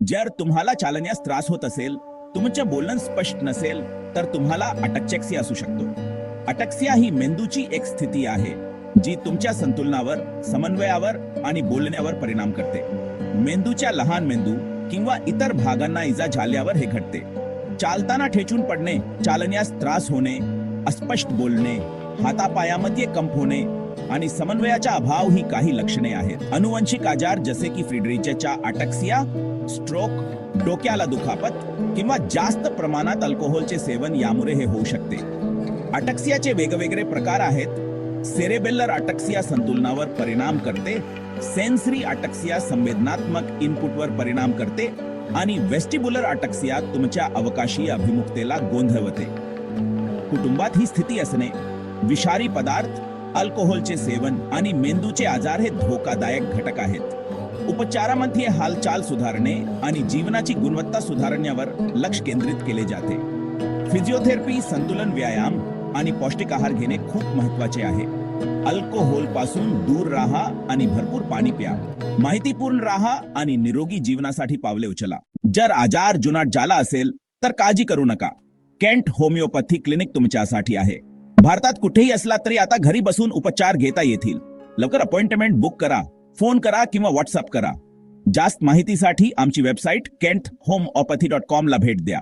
जर तुम्हाला चालण्यास त्रास होत असेल तुमचं बोलणं स्पष्ट नसेल तर तुम्हाला अटकचेक्सी असू शकतो. अटकसिया ही मेंदूची एक स्थिती आहे जी तुमच्या संतुलनावर समन्वयावर आणि बोलण्यावर परिणाम करते. मेंदूच्या लहान मेंदू किंवा इतर भागांना इजा झाल्यावर हे घडते. चालताना ठेचून पडणे चालण्यास त्रास होणे अस्पष्ट बोलणे हातापायामध्ये कंप होणे आणि समन्वयाचा अभाव ही काही लक्षणे आहेत. अनुवंशिक आजार जसे की फ्रिडरिचच्या अटक्सिया स्ट्रोक डोक्याला दुखापत किंवा जास्त प्रमाणात अल्कोहोलचे सेवन यामुळे हे होऊ शकते. अटक्सियाचे वेगवेगळे प्रकार आहेत. सेरेबेलर अटक्सिया संतुलनावर परिणाम करते. सेन्सरी अटक्सिया संवेदनात्मक इनपुटवर परिणाम करते. आणि वेस्टिब्युलर अटक्सिया तुमच्या अवकाशी अभिमुखतेला गोंधळवते. कुटुंबात ही स्थिती असणे. विषारी पदार्थ अल्कोहोलचे सेवन आणि मेंदूचे आजार हे धोकादायक घटक आहेत. उपचारामध्ये हालचाल सुधारणे आणि जीवनाची गुणवत्ता सुधारण्यावर लक्ष केंद्रित केले जाते. फिजिओथेरपी संतुलन व्यायाम आणि पौष्टिक आहार घेणे खूप महत्त्वाचे आहे. अल्कोहोलपासून दूर राहा आणि भरपूर पाणी प्या. माहितीपूर्ण राहा आणि निरोगी जीवनासाठी पावले उचला. जर आजार जुनाट झाला असेल तर काळजी करू नका. केंट होमिओपॅथी क्लिनिक तुमच्यासाठी आहे. भारतात कुठेही असला तरी आता घरी बसून उपचार घेता येतील. लवकर अपॉइंटमेंट बुक करा फोन करा किंवा व्हॉट्सअप करा. जास्त माहितीसाठी आमची website Kent homoeopathy dot com ला भेट द्या.